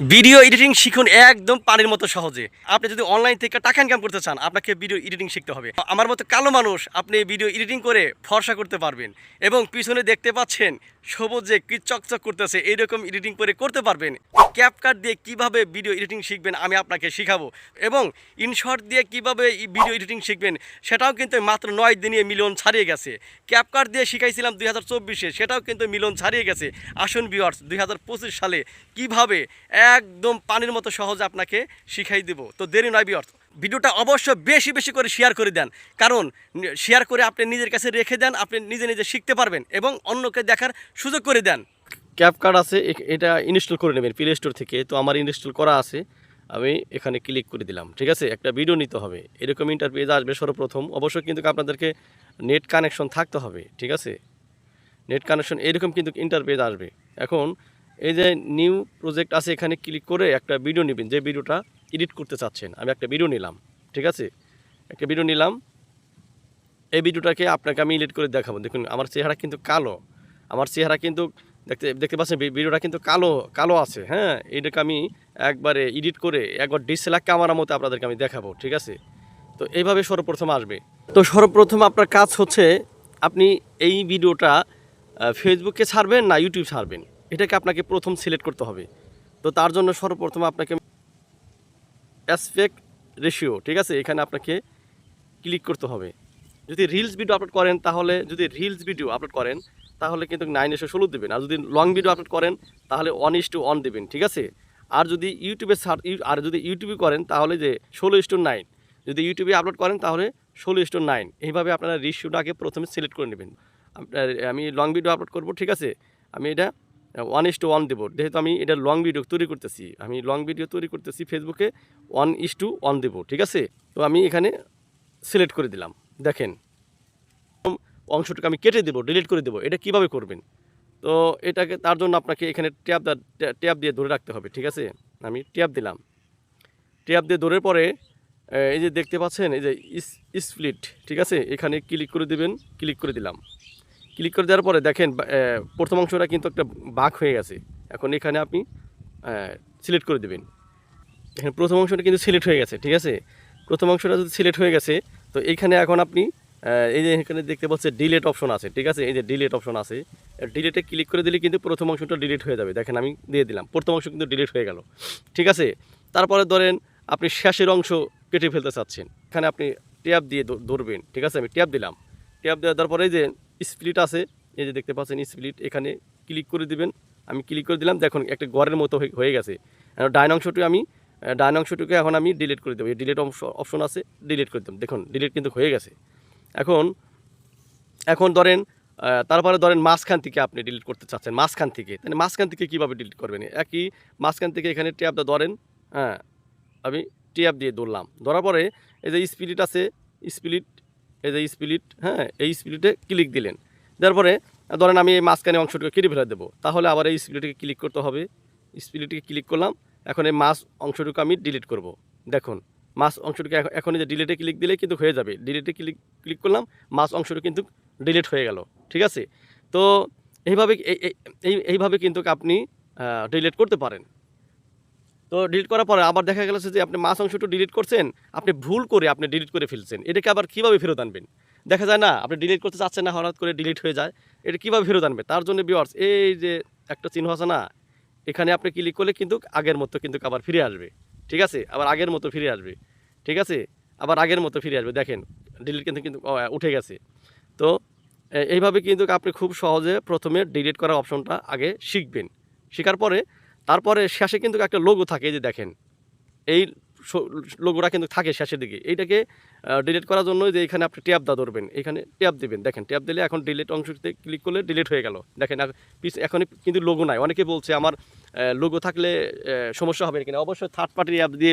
Video editing শিখুন একদম পানির মতো সহজে। আপনি যদি অনলাইন থেকে টাকা ইনকাম করতে চান, আপনাকে ভিডিও এডিটিং শিখতে হবে। আমার মতো কালো মানুষ, আপনি ভিডিও এডিটিং করে ফর্সা করতে পারবেন এবং পিছনে দেখতে পাচ্ছেন সবুজে কি চকচক করতেছে, এইরকম এডিটিং করে করতে পারবেন। ক্যাপকাট দিয়ে কীভাবে ভিডিও এডিটিং শিখবেন, আমি আপনাকে শিখাবো এবং ইনশর্ট দিয়ে কীভাবে ভিডিও এডিটিং শিখবেন, সেটাও কিন্তু মাত্র নয় দিনে মিলন ছাড়িয়ে গেছে। ক্যাপকাট দিয়ে শিখাইছিলাম দুই হাজার চব্বিশে, সেটাও কিন্তু মিলন ছাড়িয়ে গেছে। আসুন ভিউয়ার্স দুই সালে কীভাবে একদম পানির মতো সহজে আপনাকে শিখাই দেব। তো দেরি নয় ভিউয়ার্স ভিডিওটা অবশ্য বেশি বেশি করে শেয়ার করে দেন। কারণ শেয়ার করে আপনি নিজের কাছে রেখে দেন, আপনি নিজে নিজে শিখতে পারবেন এবং অন্যকে দেখার সুযোগ করে দেন। ক্যাপ কার্ড আছে এটা ইনস্টল করে নেবেন প্লে স্টোর থেকে। তো আমার ইনস্টল করা আছে। আমি এখানে ক্লিক করে দিলাম। ঠিক আছে? একটা ভিডিও নিতে হবে। এরকম ইন্টারপেজ আসবে সর্বপ্রথম। অবশ্যই কিন্তু আপনাদেরকে নেট কানেকশন থাকতে হবে। ঠিক আছে? নেট কানেকশন এরকম কিন্তু ইন্টারপেজ আসবে। এখন এই যে নিউ প্রজেক্ট আছে, এখানে ক্লিক করে একটা ভিডিও নেবেন। যে ভিডিওটা এডিট করতে চাচ্ছেন, আমি একটা ভিডিও নিলাম, ঠিক আছে? একটা ভিডিও নিলাম। এই ভিডিওটাকে আপনাকে আমি এডিট করে দেখাবো। দেখুন, আমার চেহারা কিন্তু কালো। আমার চেহারা কিন্তু দেখতে দেখতে পাচ্ছেন ভিডিওটা কিন্তু কালো কালো আছে হ্যাঁ? এইটাকে আমি একবারে এডিট করে, একবার ডিসেলার ক্যামেরা মতো আপনাদেরকে আমি দেখাবো, ঠিক আছে? তো এইভাবে সর্বপ্রথম আসবে। তো সর্বপ্রথম আপনার কাজ হচ্ছে, আপনি এই ভিডিওটা ফেসবুকে ছাড়বেন না ইউটিউব ছাড়বেন? এটাকে আপনাকে প্রথম সিলেক্ট করতে হবে। তো তার জন্য সর্বপ্রথম আপনাকে অ্যাসপেক্ট রেশিও ঠিক আছে? এখানে আপনাকে ক্লিক করতে হবে। যদি রিলস ভিডিও আপলোড করেন, তাহলে যদি রিলস ভিডিও আপলোড করেন, তাহলে কিন্তু নাইন এসে ষোলো দেবেন। আর যদি লং ভিডিও আপলোড করেন, তাহলে ওয়ান ইস টু ওয়ান দেবেন, ঠিক আছে? আর যদি ইউটিউবে আর যদি ইউটিউবে করেন, তাহলে যে ষোলো ইস টু নাইন যদি ইউটিউবে আপলোড করেন, তাহলে ষোলো ইস টু নাইন এইভাবে আপনারা রেশিওটাকে প্রথমে সিলেক্ট করে নেবেন। আমি লং ভিডিও আপলোড করব, ঠিক আছে? আমি এটা ওয়ান ইস টু ওয়ান দেবো। যেহেতু আমি এটা লং ভিডিও তৈরি করতেছি, আমি লং ভিডিও তৈরি করতেছি ফেসবুকে ওয়ান ইস টু ওয়ান দেবো, ঠিক আছে? তো আমি এখানে সিলেক্ট করে দিলাম, দেখেন। অংশটুকু আমি কেটে দেবো ডিলিট করে দেবো, এটা কীভাবে করবেন? তো এটাকে, তার জন্য আপনাকে এখানে ট্যাপ ট্যাপ দিয়ে ধরে রাখতে হবে, ঠিক আছে? আমি ট্যাপ দিলাম। ট্যাপ দিয়ে ধরে পরে এই যে দেখতে পাচ্ছেন, এই যে স্প্লিট ঠিক আছে? এখানে ক্লিক করে দেবেন ক্লিক করে দিলাম। ক্লিক করে দেওয়ার পরে দেখেন প্রথম অংশটা কিন্তু একটা বাঘ হয়ে গেছে। এখন এখানে আপনি সিলেক্ট করে দেবেন। এখানে প্রথম অংশটা কিন্তু সিলেক্ট হয়ে গেছে, ঠিক আছে? প্রথম অংশটা যদি সিলেক্ট হয়ে গেছে, তো এইখানে এখন আপনি এই যে এখানে দেখতে পাচ্ছেন ডিলেট অপশন আছে, ঠিক আছে? এই যে ডিলেট অপশন আছে ডিলেটে ক্লিক করে দিলে কিন্তু প্রথম অংশটা ডিলিট হয়ে যাবে। দেখেন, আমি দিয়ে দিলাম, প্রথম অংশ কিন্তু ডিলিট হয়ে গেল, ঠিক আছে? তারপরে ধরেন, আপনি শেষের অংশ কেটে ফেলতে চাচ্ছেন। এখানে আপনি ট্যাপ দিয়ে ধরবেন, ঠিক আছে? আমি ট্যাপ দিলাম ট্যাপ দেওয়ার এই যে স্প্লিট আছে, এই যে দেখতে পাচ্ছেন স্প্লিট, এখানে ক্লিক করে দিবেন। আমি ক্লিক করে দিলাম, দেখুন, একটা গড়ের মতো হয়ে- গেছে। ডাইন অংশটি আমি ডাইন অংশটুকু এখন আমি ডিলিট করে দেবো। এই ডিলিট অপশন আছে ডিলিট করে দেবো। দেখুন ডিলিট কিন্তু হয়ে গেছে। এখন এখন ধরেন তারপরে ধরেন মাঝখান থেকে আপনি ডিলিট করতে চাচ্ছেন, মাঝখান থেকে। তাহলে মাঝখান থেকে কীভাবে ডিলিট করবেন? একই মাঝখান থেকে এখানে ট্যাপটা ধরেন হ্যাঁ আমি ট্যাপ দিয়ে ধরলাম। ধরার পরে এই যে স্পিরিট আছে স্পিরিট এই যে স্পিরিট হ্যাঁ এই স্পিরিটে ক্লিক দিলেন। তারপরে ধরেন আমি এই মাঝখানে অংশটুকু কেটে ফেলে দেবো। তাহলে আবার এই স্পিরিটকে ক্লিক করতে হবে। স্পিরিটকে ক্লিক করলাম, এখন এই মাছ অংশটুকু আমি ডিলিট করব। দেখুন মাছ অংশটুকু এখন- যে ডিলিটে ক্লিক দিলে কিন্তু হয়ে যাবে। ডিলিটে ক্লিক ক্লিক করলাম মাছ অংশটুকু কিন্তু ডিলিট হয়ে গেল। ঠিক আছে? তো, এইভাবে, এই- এই- এই- এইভাবে কিন্তু আপনি ডিলিট করতে পারেন। তো ডিলিট করার পরে আবার দেখা গেছে যে আপনি মাছ অংশটা ডিলিট করছেন, আপনি ভুল করে আপনি ডিলিট করে ফেলছেন। এটাকে আবার কীভাবে ফেরত আনবেন? দেখা যায় না, আপনি ডিলিট করতে চাচ্ছেন না, হঠাৎ করে ডিলিট হয়ে যায়। এটা কীভাবে ফেরত আনবে তার জন্য বিওয়ার্স এই যে একটা চিহ্ন আছে না, এখানে আপনি ক্লিক করলে কিন্তু আগের মতো কিন্তু আবার ফিরে আসবে। ঠিক আছে? আবার আগের মতো ফিরে আসবে। ঠিক আছে? আবার আগের মতো ফিরে আসবে। দেখেন ডিলিট কিন্তু কিন্তু উঠে গেছে। তো এইভাবে কিন্তু আপনি খুব সহজে প্রথমে ডিলিট করার অপশনটা আগে শিখবেন। শেখার পরে তারপরে শেষে কিন্তু একটা লোগো থাকে যে দেখেন। এই লোগোটা কিন্তু থাকে শেষের দিকে। এইটাকে ডিলিট করার জন্য যে এখানে আপনি ট্যাপ দা ধরবেন। এখানে ট্যাপ দিবেন। দেখেন ট্যাপ দিলে এখন ডিলিট অংশতে ক্লিক করলে ডিলিট হয়ে গেল। দেখেন এখন পিছ- এখন কিন্তু লোগো নাই। অনেকে বলছে, আমার লোগো থাকলে সমস্যা হবে কিনা? অবশ্যই থার্ড পার্টি অ্যাপ দিয়ে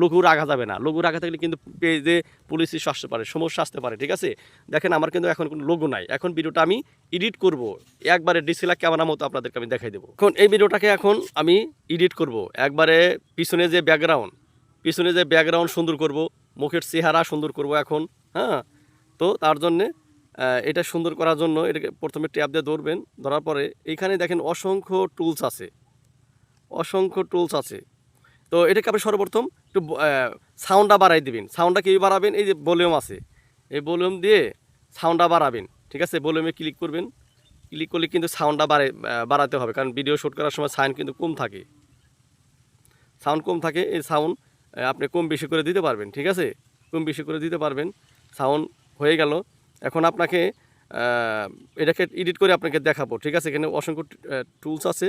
লোগো রাখা যাবে না। লোগো রাখা থাকলে কিন্তু পেজে পুলিশ ইস্যু আসতে পারে, সমস্যা আসতে পারে, ঠিক আছে? দেখেন, আমার কিন্তু এখন কোনো লোগো নাই। এখন ভিডিওটা আমি এডিট করব। একবারে ডিসিলা ক্যামেরা মতো আপনাদেরকে আমি দেখাই দেবো। এখন এই ভিডিওটাকে এখন আমি এডিট করব। একবারে পিছনে যে ব্যাকগ্রাউন্ড পিছনে যে ব্যাকগ্রাউন্ড সুন্দর করব, মুখের চেহারা সুন্দর করব এখন হ্যাঁ? তো তার জন্যে এটা সুন্দর করার জন্য এটাকে প্রথমে ট্যাপ দিয়ে ধরবেন। ধরার পরে এইখানে দেখেন অসংখ্য টুলস আছে। অসংখ্য টুলস আছে। তো এটাকে আপনি সর্বপ্রথম একটু সাউন্ডটা বাড়াই দিবেন। সাউন্ডটা কী বাড়াবেন? এই যে ভলিউম আছে। এই ভলিউম দিয়ে সাউন্ডটা বাড়াবেন। ঠিক আছে? ভলিউমে ক্লিক করবেন। ক্লিক করলে কিন্তু সাউন্ডটা বাড়ে বাড়াতে হবে। কারণ ভিডিও শ্যুট করার সময় সাউন্ড কিন্তু কম থাকে। সাউন্ড কম থাকে, এই সাউন্ড আপনি কম বেশি করে দিতে পারবেন। ঠিক আছে? কম বেশি করে দিতে পারবেন। সাউন্ড হয়ে গেল। এখন আপনাকে এটাকে এডিট করে আপনাকে দেখাবো। ঠিক আছে? এখানে অসংখ্য টুলস আছে।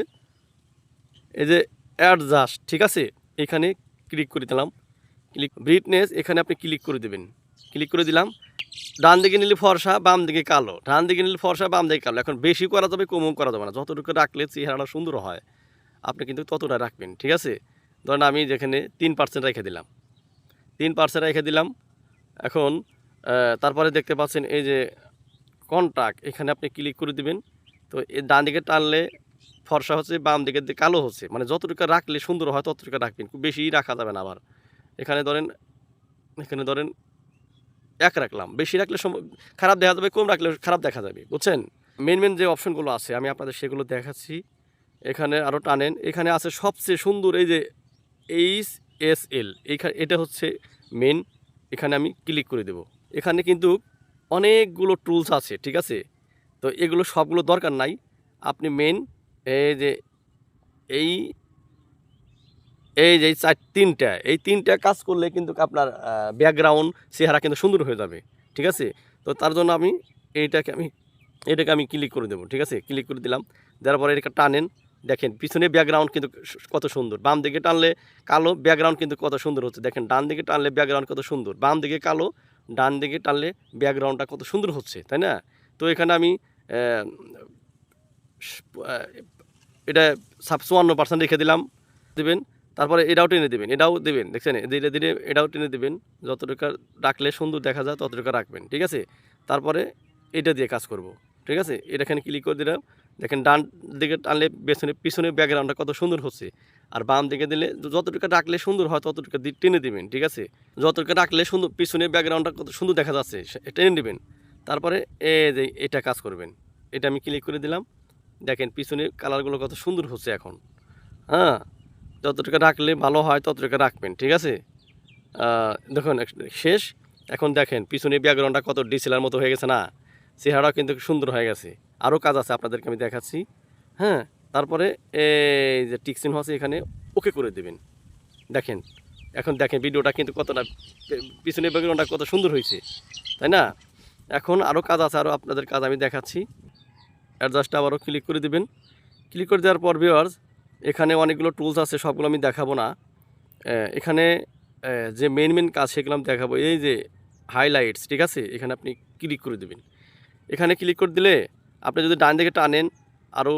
এই যে অ্যাডজাস্ট ঠিক আছে? এখানে ক্লিক করে দিলাম। ক্লিক ব্রিটনেস এখানে আপনি ক্লিক করে দেবেন। ক্লিক করে দিলাম। ডান দিকে নিলে ফর্সা, বাম দিকে কালো। ডান দিকে নিলে ফর্সা, বাম দিকে কালো। এখন বেশি করা যাবে, কমও করা যাবে না। যতটুকু রাখলে চেহারাটা সুন্দর হয়, আপনি কিন্তু ততটা রাখবেন, ঠিক আছে? ধরেন আমি যেখানে তিন পার্সেন্ট রেখে দিলাম। তিন পার্সেন্ট রেখে দিলাম। এখন তারপরে দেখতে পাচ্ছেন এই যে কন্ট্রাক্ট এখানে আপনি ক্লিক করে দিবেন। তো ডান দিকে টানলে ফর্সা হচ্ছে, বাম দিকের দিকে কালো হচ্ছে। মানে যতটুকু রাখলে সুন্দর হয়, ততটুকু রাখবেন। খুব বেশি রাখা যাবে না আবার। এখানে ধরেন এখানে ধরেন এক রাখলাম। বেশি রাখলে খারাপ দেখা যাবে, কম রাখলে খারাপ দেখা যাবে। বুঝছেন? মেন মেন যে অপশনগুলো আছে, আমি আপনাদের সেগুলো দেখাচ্ছি। এখানে আরও টানেন। এখানে আছে সবচেয়ে সুন্দর এই যে এইচ এস এল এইখানে এটা হচ্ছে মেন এখানে আমি ক্লিক করে দেব। এখানে কিন্তু অনেকগুলো টুলস আছে, ঠিক আছে? তো এগুলো সবগুলো দরকার নাই। আপনি মেন এই যে, এই এই যে চার, তিনটা, এই তিনটা কাজ করলে কিন্তু আপনার ব্যাকগ্রাউন্ড চেহারা কিন্তু সুন্দর হয়ে যাবে, ঠিক আছে? তো তার জন্য আমি এইটাকে আমি, এটাকে আমি ক্লিক করে দেবো, ঠিক আছে? ক্লিক করে দিলাম, দেওয়ার পরে এটাকে টানেন, দেখেন পিছনে ব্যাকগ্রাউন্ড কিন্তু কত সুন্দর, বাম দিকে টানলে কালো ব্যাকগ্রাউন্ড কিন্তু কত সুন্দর হচ্ছে, দেখেন ডান দিকে টানলে ব্যাকগ্রাউন্ড কত সুন্দর, বাম দিকে কালো, ডান দিকে টানলে ব্যাকগ্রাউন্ডটা কত সুন্দর হচ্ছে, তাই না? তো এখানে আমি এটা সাব চুয়ান্ন পার্সেন্ট রেখে দিলাম, দেবেন, তারপরে এটাও টেনে দেবেন, এটাও দেবেন, দেখছেন? ধীরে ধীরে এটাও টেনে দেবেন যতটুকু রাখলে সুন্দর দেখা যায় ততটুকু রাখবেন, ঠিক আছে? তারপরে এটা দিয়ে কাজ করব, ঠিক আছে? এটা এখানে ক্লিক করে দিলাম, দেখেন ডান দিকে টানলে পেছনে, পিছনে ব্যাকগ্রাউন্ডটা কত সুন্দর হচ্ছে, আর বাম দিকে দিলে যতটুকু রাখলে সুন্দর হয় ততটুকু দি- টেনে দিবেন, ঠিক আছে? যতটুকু রাখলে সুন্দর, পিছনে ব্যাকগ্রাউন্ডটা কত সুন্দর দেখা যাচ্ছে টেনে দিবেন, তারপরে এ যে এটা কাজ করবেন, এটা আমি ক্লিক করে দিলাম দেখেন পিছনে কালারগুলো কত সুন্দর হচ্ছে এখন। হ্যাঁ যতটুকু রাখলে ভালো হয় ততটুকু রাখবেন, ঠিক আছে? দেখুন শেষ। এখন দেখেন, পিছনে ব্যাকগ্রাউন্ডটা কত ডিসেলার মতো হয়ে গেছে না? চেহারাও কিন্তু সুন্দর হয়ে গেছে। আরও কাজ আছে আপনাদেরকে আমি দেখাচ্ছি। হ্যাঁ তারপরে এই যে টিকসিন হচ্ছে এখানে, ওকে করে দেবেন। দেখেন, এখন দেখেন ভিডিওটা কিন্তু কতটা পিছনে ব্যাকগ্রাউন্ডটা কত সুন্দর হয়েছে, তাই না? এখন আরও কাজ আছে আরও আপনাদের কাজ আমি দেখাচ্ছি। অ্যাডজাস্ট আবারও ক্লিক করে দিবেন। ক্লিক করে দেওয়ার পর ভিওয়ার্স এখানে অনেকগুলো টুলস আছে, সবগুলো আমি দেখাবো না। এখানে যে মেন মেন কাজ সেগুলো আমি দেখাবো। এই যে হাইলাইটস ঠিক আছে? এখানে আপনি ক্লিক করে দেবেন। এখানে ক্লিক করে দিলে আপনি যদি ডান দিকে টানেন, আরও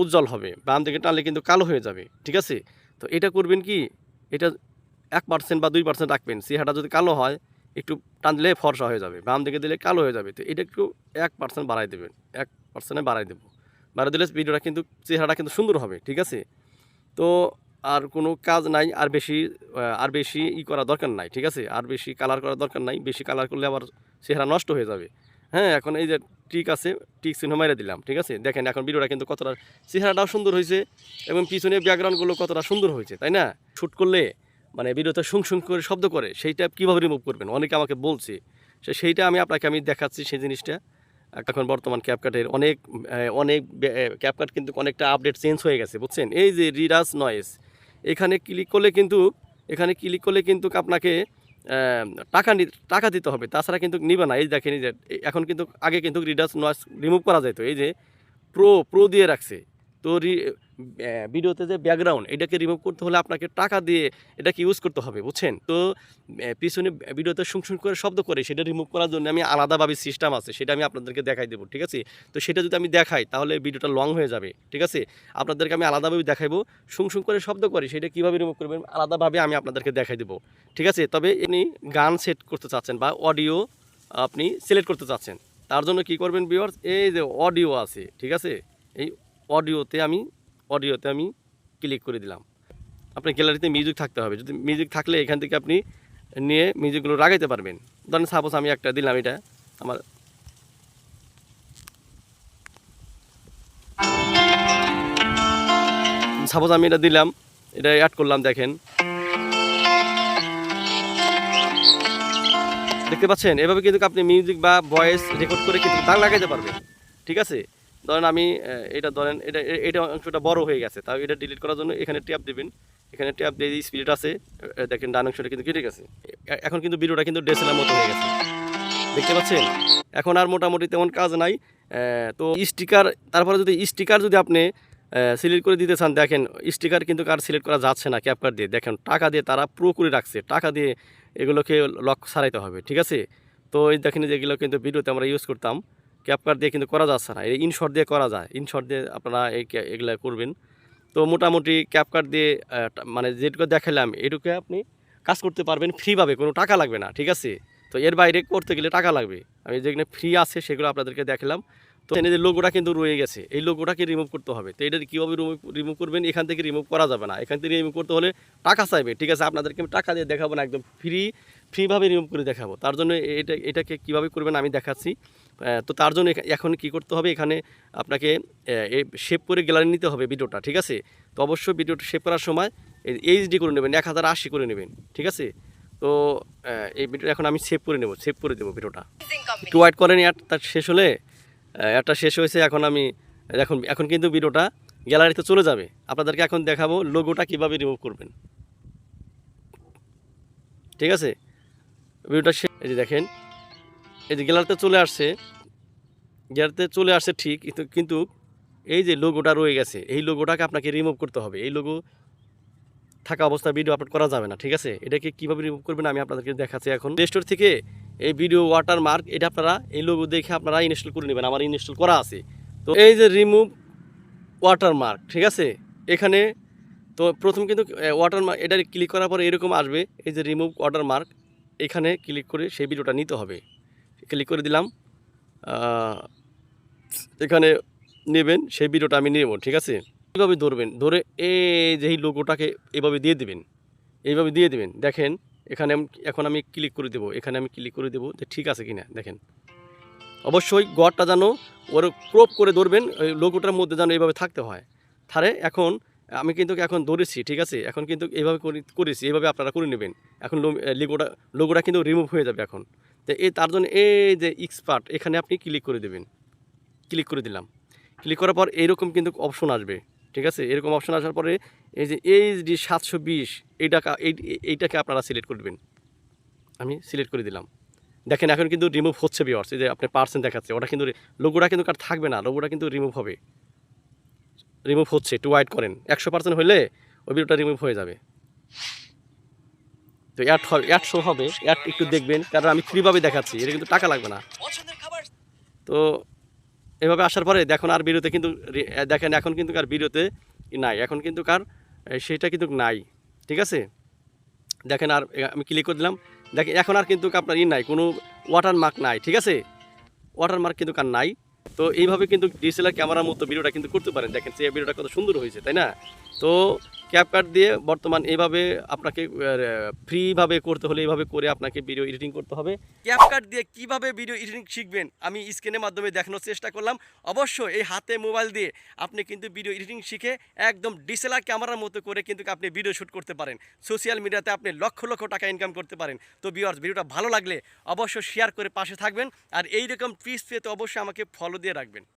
উজ্জ্বল হবে। বাম দিকে টানলে কিন্তু কালো হয়ে যাবে, ঠিক আছে? তো এটা করবেন কি? এটা এক পার্সেন্ট বা দুই পার্সেন্ট রাখবেন। চেহারাটা যদি কালো হয়, একটু টান দিলে ফর্সা হয়ে যাবে। বাম দিকে দিলে কালো হয়ে যাবে। তো এটা একটু এক পার্সেন্ট বাড়াই দেবেন। এক পার্সেন্টে বাড়াই দেবো। বাড়াই দিলে ভিডিওটা কিন্তু, চেহারাটা কিন্তু সুন্দর হবে, ঠিক আছে? তো আর কোনো কাজ নাই, আর বেশি আর বেশি ই করা দরকার নাই, ঠিক আছে? আর বেশি কালার করার দরকার নাই, বেশি কালার করলে আবার চেহারা নষ্ট হয়ে যাবে। হ্যাঁ এখন এই যে টিক আছে টিক চিহ্ন মেরে দিলাম, ঠিক আছে? দেখেন এখন ভিডিওটা কিন্তু কতটা, চেহারাটাও সুন্দর হয়েছে এবং পিছনে ব্যাকগ্রাউন্ডগুলো কতটা সুন্দর হয়েছে, তাই না? শ্যুট করলে মানে ভিডিওতে শুং শুং করে শব্দ করে সেইটা কীভাবে রিমুভ করবেন? অনেকে আমাকে বলছে, সে সেইটা আমি আপনাকে আমি দেখাচ্ছি সেই জিনিসটা। এখন বর্তমান ক্যাপকাটের অনেক অনেক ক্যাপকাট কিন্তু অনেকটা আপডেট চেঞ্জ হয়ে গেছে, বুঝছেন? এই যে রিডাস নয়েস এখানে ক্লিক করলে কিন্তু, এখানে ক্লিক করলে কিন্তু আপনাকে টাকা টাকা দিতে হবে, তাছাড়া কিন্তু নিবে না। এই দেখেন যে এখন কিন্তু, আগে কিন্তু রিডাস নয়েস রিমুভ করা যেত এই যে প্রো প্রো দিয়ে রাখছে। তো ভিডিওতে যে ব্যাকগ্রাউন্ড এটাকে রিমুভ করতে হলে আপনাকে টাকা দিয়ে এটাকে ইউজ করতে হবে, বুঝছেন? তো পিছনে ভিডিওতে শুং করে শব্দ করে সেটা রিমুভ করার জন্য আমি আলাদাভাবে সিস্টেম আছে, সেটা আমি আপনাদেরকে দেখাই দেবো, ঠিক আছে? তো সেটা যদি আমি দেখাই, তাহলে ভিডিওটা লং হয়ে যাবে, ঠিক আছে? আপনাদেরকে আমি আলাদাভাবে দেখাইবো শুং শুং করে শব্দ করে সেটা কীভাবে রিমুভ করবেন, আলাদাভাবে আমি আপনাদেরকে দেখাই দেবো, ঠিক আছে? তবে আপনি গান সেট করতে চাচ্ছেন বা অডিও আপনি সিলেক্ট করতে চাচ্ছেন, তার জন্য কি করবেন ভিউয়ার্স এই যে অডিও আছে, ঠিক আছে? এই অডিওতে আমি অডিওতে আমি ক্লিক করে দিলাম। আপনার গ্যালারিতে মিউজিক থাকতে হবে। যদি মিউজিক থাকলে এখান থেকে আপনি নিয়ে মিউজিকগুলো লাগাইতে পারবেন। ধরেন সাপোজ আমি একটা দিলাম এটা, আমার সাপোজ আমি এটা দিলাম, এটা অ্যাড করলাম, দেখেন। দেখতে পাচ্ছেন? এভাবে কিন্তু আপনি মিউজিক বা ভয়েস রেকর্ড করে কিন্তু গান লাগাইতে পারবেন। ঠিক আছে? ধরেন আমি এটা ধরেন, এটা এটা অংশটা বড় হয়ে গেছে তাও এটা ডিলিট করার জন্য এখানে ট্যাপ দিবেন। এখানে ট্যাপ দিয়ে স্পিড আছে দেখেন ডান অংশটা কিন্তু কেটে গেছে। এখন কিন্তু ভিডিওটা কিন্তু ডেসেলার মতো হয়ে গেছে। দেখতে পাচ্ছেন? এখন আর মোটামুটি তেমন কাজ নাই। তো স্টিকার তারপরে যদি স্টিকার যদি আপনি সিলেক্ট করে দিতে চান, দেখেন স্টিকার কিন্তু কার সিলেক্ট করা যাচ্ছে না ক্যাপকার দিয়ে। দেখেন, টাকা দিয়ে তারা প্রো করে রাখছে। টাকা দিয়ে এগুলোকে লক সারাইতে হবে, ঠিক আছে? তো এই দেখেন যেগুলো কিন্তু ভিডিওতে আমরা ইউজ করতাম। ক্যাপকার দিয়ে কিন্তু করা যাচ্ছে না। এই ইনশর্ট দিয়ে করা যায়। ইনশর্ট দিয়ে আপনারা এই এগুলা করবেন। তো মোটামুটি ক্যাপকার দিয়ে মানে যেটুকু দেখালাম এটুকু আপনি কাজ করতে পারবেন ফ্রিভাবে, কোনো টাকা লাগবে না, ঠিক আছে? তো এর বাইরে করতে গেলে টাকা লাগবে। আমি যেখানে ফ্রি আছে, সেগুলো আপনাদেরকে দেখালাম তো যে লোগোটা কিন্তু রয়ে গেছে, এই লোগোটাকে রিমুভ করতে হবে। তো এটা কীভাবে রিমুভ করবেন? এখান থেকে রিমুভ করা যাবে না। এখান থেকে রিমুভ করতে হলে টাকা চাইবে, ঠিক আছে? আপনাদেরকে আমি টাকা দিয়ে দেখাবো না, একদম ফ্রি ফ্রিভাবে রিমুভ করে দেখাবো। তার জন্য এটা এটাকে কীভাবে করবেন আমি দেখাচ্ছি। তো তার জন্য এখা- এখন কি করতে হবে? এখানে আপনাকে শেপ করে গ্যালারি নিতে হবে ভিডিওটা ঠিক আছে? তো অবশ্যই ভিডিওটা শেপ করার সময় এইচডি করে নেবেন এক হাজার আশি করে নেবেন ঠিক আছে? তো এই ভিডিও এখন আমি সেভ করে নেব সেভ করে দেবো ভিডিওটা। একটু ওয়াইট করেন অ্যাড তার শেষ হলে অ্যাডটা শেষ হয়েছে এখন আমি এখন এখন কিন্তু ভিডিওটা গ্যালারিতে চলে যাবে। আপনাদেরকে এখন দেখাবো লোগোটা কীভাবে রিমুভ করবেন। ঠিক আছে? ভিডিওটা শেষ। এই যে দেখেন, এই যে গ্যালারিতে চলে আসছে। গ্যালারিতে চলে আসছে ঠিক, কিন্তু কিন্তু এই যে লোগোটা রয়ে গেছে, এই লোগোটাকে আপনাকে রিমুভ করতে হবে। এই লোগো থাকা অবস্থায় ভিডিও আপলোড করা যাবে না, ঠিক আছে? এটাকে কীভাবে রিমুভ করবেন আমি আপনাদেরকে দেখাচ্ছি এখন। প্লে স্টোর থেকে এই ভিডিও ওয়াটার মার্ক এটা আপনারা এই লোগো দেখে আপনারা ইনস্টল করে নেবেন, আমার ইনস্টল করা আছে। তো এই যে রিমুভ ওয়াটার মার্ক ঠিক আছে? এখানে তো প্রথম কিন্তু ওয়াটার মার্ক এটা ক্লিক করার পরে এরকম আসবে, এই যে রিমুভ ওয়াটার মার্ক এখানে ক্লিক করে সেই ভিডিওটা নিতে হবে। ক্লিক করে দিলাম। এখানে নেবেন, সেই ভিডিওটা আমি নেব, ঠিক আছে? এইভাবে ধরবেন, ধরে এই যে এই লোগোটাকে দিয়ে দিবেন। এইভাবে দিয়ে দিবেন। দেখেন, এখানে এখন আমি ক্লিক করে দেবো। এখানে আমি ক্লিক করে দেবো যে ঠিক আছে কিনা, দেখেন। অবশ্যই গড়টা যেন ওর ক্রপ করে ধরবেন, ওই লোগোটার মধ্যে যেন এইভাবে থাকতে হয়। তাহলে এখন আমি কিন্তু এখন ধরেছি, ঠিক আছে? এখন কিন্তু এইভাবে করি- করেছি এইভাবে আপনারা করে নেবেন। এখন লোগোটা লোগোটা কিন্তু রিমুভ হয়ে যাবে এখন। তো এই তার জন্য এই যে এক্সপার্ট এখানে আপনি ক্লিক করে দেবেন। ক্লিক করে দিলাম। ক্লিক করার পর এইরকম কিন্তু অপশন আসবে, ঠিক আছে? এরকম অপশন আসার পরে এই যে এইচ ডি সাতশো বিশ এইটাকে এইটাকে আপনারা সিলেক্ট করবেন। আমি সিলেক্ট করে দিলাম। দেখেন এখন কিন্তু রিমুভ হচ্ছে বিয়ার্স এই যে আপনি পার্সেন্ট দেখাচ্ছে, ওটা কিন্তু লোগোটা কিন্তু আর থাকবে না লোগোটা কিন্তু রিমুভ হবে। রিমুভ হচ্ছে, একটু ওয়াইট করেন। একশো পার্সেন্ট হলে ওই ভিডিওটা রিমুভ হয়ে যাবে। তো অ্যাড হবে অ্যাড শো হবে অ্যাড একটু দেখবেন, কারণ আমি ফ্রিভাবে দেখাচ্ছি, এটা কিন্তু টাকা লাগবে না। তো এভাবে আসার পরে দেখুন আর ভিডিওতে কিন্তু দেখেন এখন কিন্তু কার ভিডিওতে নাই, এখন কিন্তু কার সেটা কিন্তু নাই, ঠিক আছে? দেখেন আর আমি ক্লিক করে দিলাম, দেখেন এখন আর কিন্তু আপনার ই নাই, কোনো ওয়াটার মার্ক নাই, ঠিক আছে? ওয়াটার মার্ক কিন্তু কার নাই তো এইভাবে কিন্তু ডিএসএলআর ক্যামেরার মতো ভিডিওটা কিন্তু করতে পারেন। দেখেন সে ভিডিওটা কত সুন্দর হয়েছে, তাই না? তো ক্যাপকাট দিয়ে বর্তমান এইভাবে আপনাকে ফ্রিভাবে করতে হলে এইভাবে করে আপনাকে ভিডিও এডিটিং করতে হবে। ক্যাপকাট দিয়ে কীভাবে ভিডিও এডিটিং শিখবেন? আমি স্ক্রিনের মাধ্যমে দেখানোর চেষ্টা করলাম। অবশ্য এই হাতে মোবাইল দিয়ে আপনি কিন্তু ভিডিও এডিটিং শিখে একদম ডিসেলার ক্যামেরার মতো করে কিন্তু আপনি ভিডিও শ্যুট করতে পারেন। সোশ্যাল মিডিয়াতে আপনি লক্ষ লক্ষ টাকা ইনকাম করতে পারেন। তো ভিউয়ার্স ভিডিওটা ভালো লাগলে অবশ্যই শেয়ার করে পাশে থাকবেন। আর এই রকম টিপস পেতে অবশ্যই আমাকে ফলো দিয়ে রাখবেন।